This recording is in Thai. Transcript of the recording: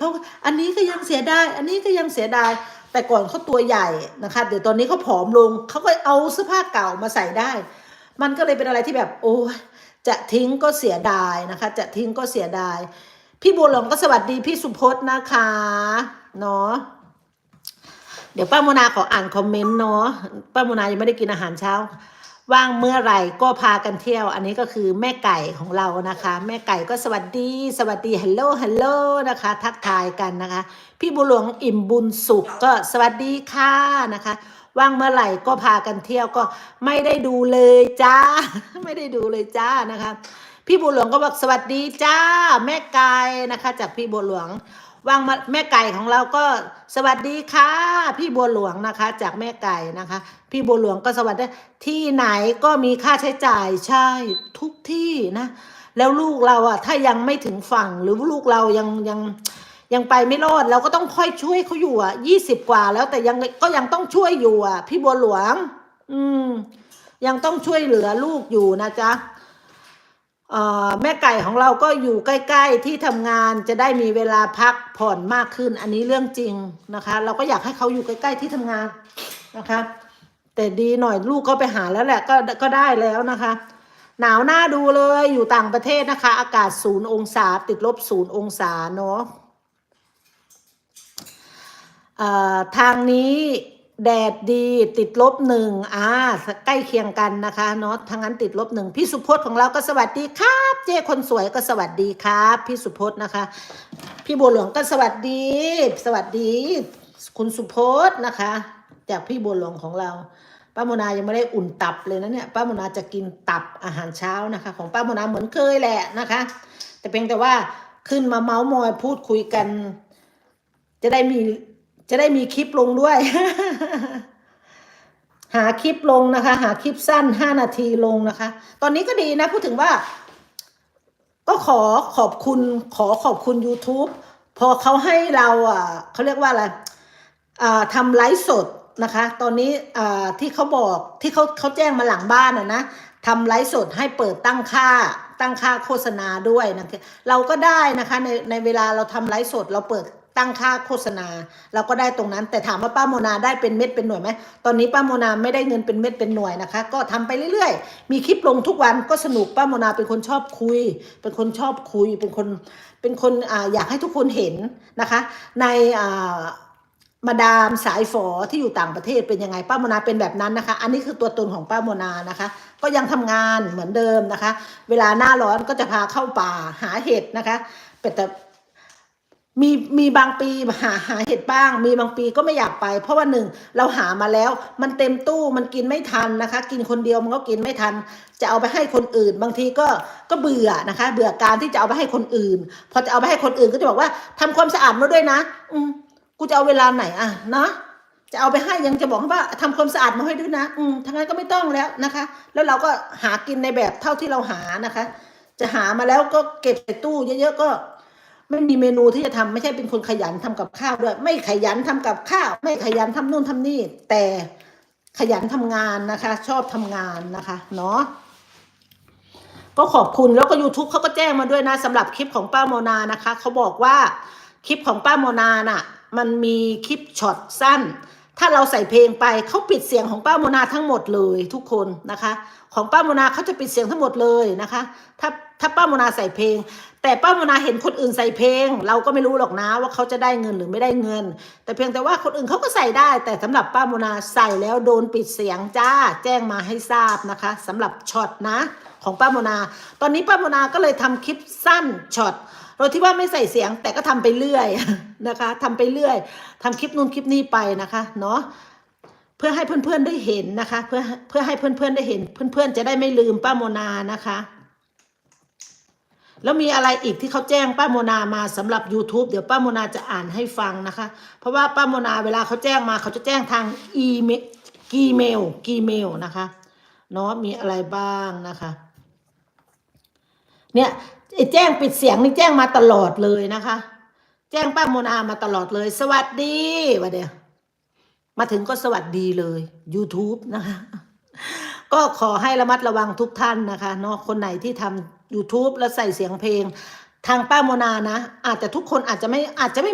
เขาอันนี้ก็ยังเสียดาย อันนี้ก็ยังเสียดาย แต่ก่อนเขาตัวใหญ่นะคะ เดี๋ยวตอนนี้เขาผอมลง เขาก็เอาเสื้อผ้าเก่ามาใส่ได้ มันก็เลยเป็นอะไรที่แบบ โอ้จะทิ้งก็เสียดายนะคะ จะทิ้งก็เสียดาย พี่บัวหลวงก็สวัสดีพี่สุพจน์นะคะ เนาะ เดี๋ยวป้าโมนาขออ่านคอมเมนต์เนาะ ป้าโมนายังไม่ได้กินอาหารเช้า ว่างเมื่อไหร่ก็พากันเที่ยว อันนี้ก็คือแม่ไก่ของเรานะคะ แม่ไก่ก็สวัสดี สวัสดีฮัลโหลฮัลโหลนะคะ ทักทายกันนะคะ พี่บุหลวงอิ่มบุญสุขก็สวัสดีค่ะนะคะ ว่างเมื่อไหร่ก็พากันเที่ยวก็ไม่ได้ดูเลยจ้า ไม่ได้ดูเลยจ้านะคะ พี่บัวหลวงก็บอกสวัสดีจ้า แม่ไก่นะคะ จากพี่บัวหลวง ว่างมาแม่ไก่ของเราก็สวัสดีค่ะ พี่บัวหลวงนะคะ จากแม่ไก่นะคะ พี่บัวหลวงก็สวัสดีที่ไหนก็มีค่าใช้จ่ายใช่ทุกที่นะ แล้วลูกเราอะถ้ายังไม่ถึงฝั่งหรือลูกเรายังยังยังไปไม่รอดเราก็ต้องค่อยช่วยเขาอยู่อะยี่สิบกว่าแล้วแต่ยังก็ยังต้องช่วยอยู่อะ พี่บัวหลวง อืม ยังต้องช่วยเหลือลูกอยู่นะจ๊ะ แม่ไก่ของเราก็อยู่ใกล้ ๆ ที่ทำงานจะได้มีเวลาพักผ่อนมากขึ้น อันนี้เรื่องจริงนะคะ เราก็อยากให้เขาอยู่ใกล้ ๆ ที่ทำงานนะคะ แต่ดีหน่อยลูกก็ไปหาแล้วแหละก็ก็ได้แล้วนะคะ หนาวหน้าดูเลยอยู่ต่างประเทศนะคะ อากาศศูนย์องศา ติดลบศูนย์องศาเนาะทางนี้ แดดดีติดลบหนึ่งอ่าใกล้เคียงกันนะคะเนาะทางนั้นติดลบหนึ่งพี่สุพจน์ของเราก็สวัสดีครับ เจ้คนสวยก็สวัสดีครับ พี่สุพจน์นะคะ พี่บัวหลวงก็สวัสดี สวัสดี คุณสุพจน์นะคะ จากพี่บัวหลวงของเราป้าโมนายังไม่ได้อุ่นตับเลยนะเนี่ยป้าโมนาจะกินตับอาหารเช้านะคะ ของป้าโมนาเหมือนเคยแหละนะคะ แต่เพียงแต่ว่าขึ้นมาเมาส์มอยพูดคุยกัน จะได้มี จะได้มีคลิปลงด้วย หาคลิปลงนะคะ หาคลิปสั้นห้านาทีลงนะคะ ตอนนี้ก็ดีนะ พูดถึงว่า ก็ขอขอบคุณขอขอบคุณ YouTube พอเขาให้เราอะเขาเรียกว่าอะไรอ่าทำไลฟ์สดนะคะ ตอนนี้อ่าที่เขาบอกที่เขาเขาแจ้งมาหลังบ้านอะนะทำไลฟ์สดให้เปิดตั้งค่าตั้งค่าโฆษณาด้วยนะคะเราก็ได้นะคะในในเวลาเราทำไลฟ์สดเราเปิด ตั้งค่าโฆษณา เราก็ได้ตรงนั้น แต่ถามว่าป้าโมนาได้เป็นเม็ดเป็นหน่วยไหมตอนนี้ป้าโมนาไม่ได้เงินเป็นเม็ดเป็นหน่วยนะคะ ก็ทำไปเรื่อยๆ มีคลิปลงทุกวันก็สนุกป้าโมนาเป็นคนชอบคุย เป็นคนชอบคุย เป็นคนเป็นคนออยากให้ทุกคนเห็นนะคะ ในมาดามสายฝอที่อยู่ต่างประเทศเป็นยังไงป้าโมนาเป็นแบบนั้นนะคะ อันนี้คือตัวตนของป้าโมนานะคะ ก็ยังทำงานเหมือนเดิมนะคะ เวลาหน้าร้อนก็จะพาเข้าป่าหาเห็ดนะคะแต่ มีมีบางปีหาหาเห็ดบ้าง มีบางปีก็ไม่อยากไป เพราะว่าหนึ่งเราหามาแล้ว มันเต็มตู้มันกินไม่ทันนะคะ กินคนเดียวมันก็กินไม่ทัน จะเอาไปให้คนอื่น บางทีก็ก็เบื่อนะคะ เบื่อการที่จะเอาไปให้คนอื่น พอจะเอาไปให้คนอื่นก็จะบอกว่าทำความสะอาดมาด้วยนะ อืมกูจะเอาเวลาไหนอะนะจะเอาไปให้ยังจะบอกว่าทำความสะอาดมาให้ด้วยนะ อืมทั้งนั้นก็ไม่ต้องแล้วนะคะ แล้วเราก็หากินในแบบเท่าที่เราหานะคะ จะหามาแล้วก็เก็บใส่ตู้เยอะๆก็ ไม่มีเมนูที่จะทำไม่ใช่เป็นคนขยันทำกับข้าวด้วย ไม่ขยันทำกับข้าว ไม่ขยันทำนู่นทำนี่ แต่ขยันทำงานนะคะ ชอบทำงานนะคะ เนาะก็ขอบคุณแล้วก็ YouTube เขาก็แจ้งมาด้วยนะสำหรับคลิปของป้าโมนานะคะเขาบอกว่าคลิปของป้าโมนาน่ะ มันมีคลิปช็อตสั้น ถ้าเราใส่เพลงไปเขาปิดเสียงของป้าโมนาทั้งหมดเลยทุกคนนะคะ ของป้าโมนาเขาจะปิดเสียงทั้งหมดเลยนะคะ ถ้าถ้าป้าโมนาใส่เพลง แต่ป้าโมนาเห็นคนอื่นใส่เพลง เราก็ไม่รู้หรอกนะว่าเขาจะได้เงินหรือไม่ได้เงิน แต่เพียงแต่ว่าคนอื่นเขาก็ใส่ได้ แต่สำหรับป้าโมนาใส่แล้วโดนปิดเสียงจ้าแจ้งมาให้ทราบนะคะสำหรับช็อตนะของป้าโมนา ตอนนี้ป้าโมนาก็เลยทำคลิปสั้นช็อต โดยที่ว่าไม่ใส่เสียงแต่ก็ทำไปเรื่อยนะคะทำไปเรื่อยทำคลิปนู้นคลิปนี้ไปนะคะเนาะเพื่อให้เพื่อนๆได้เห็นนะคะ เพื่อเพื่อให้เพื่อนๆได้เห็น เพื่อนๆจะได้ไม่ลืมป้าโมนานะคะ แล้วมีอะไรอีกที่เขาแจ้งป้าโมนามาสำหรับ YouTube เดี๋ยวป้าโมนาจะอ่านให้ฟังนะคะ เพราะว่าป้าโมนาเวลาเขาแจ้งมาเขาจะแจ้งทางอีเมลกีเมลกีเมลนะคะเนาะมีอะไรบ้างนะคะ เนี่ย แจ้งปิดเสียงนี่แจ้งมาตลอดเลยนะคะ แจ้งป้าโมนามาตลอดเลย สวัสดีวะเดียวมาถึงก็สวัสดีเลย YouTube นะคะ ก็ขอให้ระมัดระวังทุกท่านนะคะเนาะคนไหนที่ทำ YouTube แล้วใส่เสียงเพลง ทางป้าโมนานะ อาจจะทุกคนอาจจะไม่อาจจะไม่